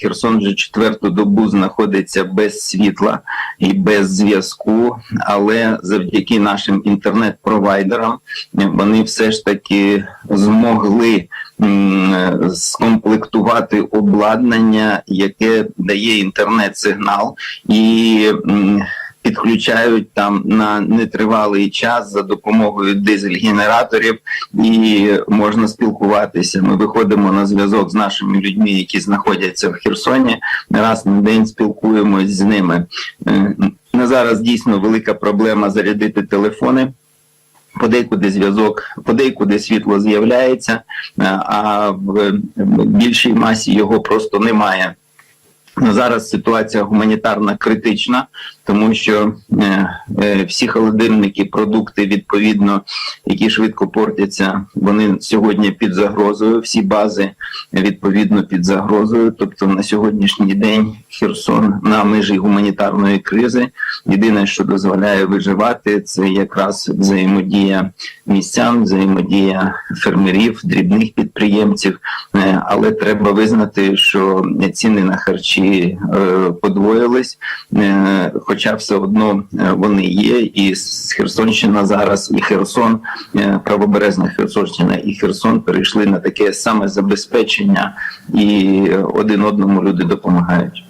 Херсон вже четверту добу знаходиться без світла і без зв'язку, але завдяки нашим інтернет-провайдерам вони все ж таки змогли скомплектувати обладнання, яке дає інтернет-сигнал і. Підключають там на нетривалий час за допомогою дизель-генераторів, і можна спілкуватися. Ми виходимо на зв'язок з нашими людьми, які знаходяться в Херсоні. Раз на день спілкуємось з ними. Е, На зараз дійсно велика проблема зарядити телефони. Подейкуди зв'язок, подейкуди світло з'являється, е, а в більшій масі його просто немає. Ну, Зараз ситуація гуманітарна критична, тому що е, е, всі холодильники, продукти, відповідно, які швидко портяться, вони сьогодні під загрозою. Всі бази відповідно під загрозою. Тобто на сьогоднішній день Херсон на межі гуманітарної кризи. Єдине, що дозволяє виживати, це якраз взаємодія містян, взаємодія фермерів, дрібних підприємців. Е, Але треба визнати, що ціни на харчі е, подвоїлись, е, хоча все одно е, вони є. І Херсонщина зараз, і Херсон, правобережна Херсонщина і Херсон перейшли на таке саме забезпечення, і один одному люди допомагають.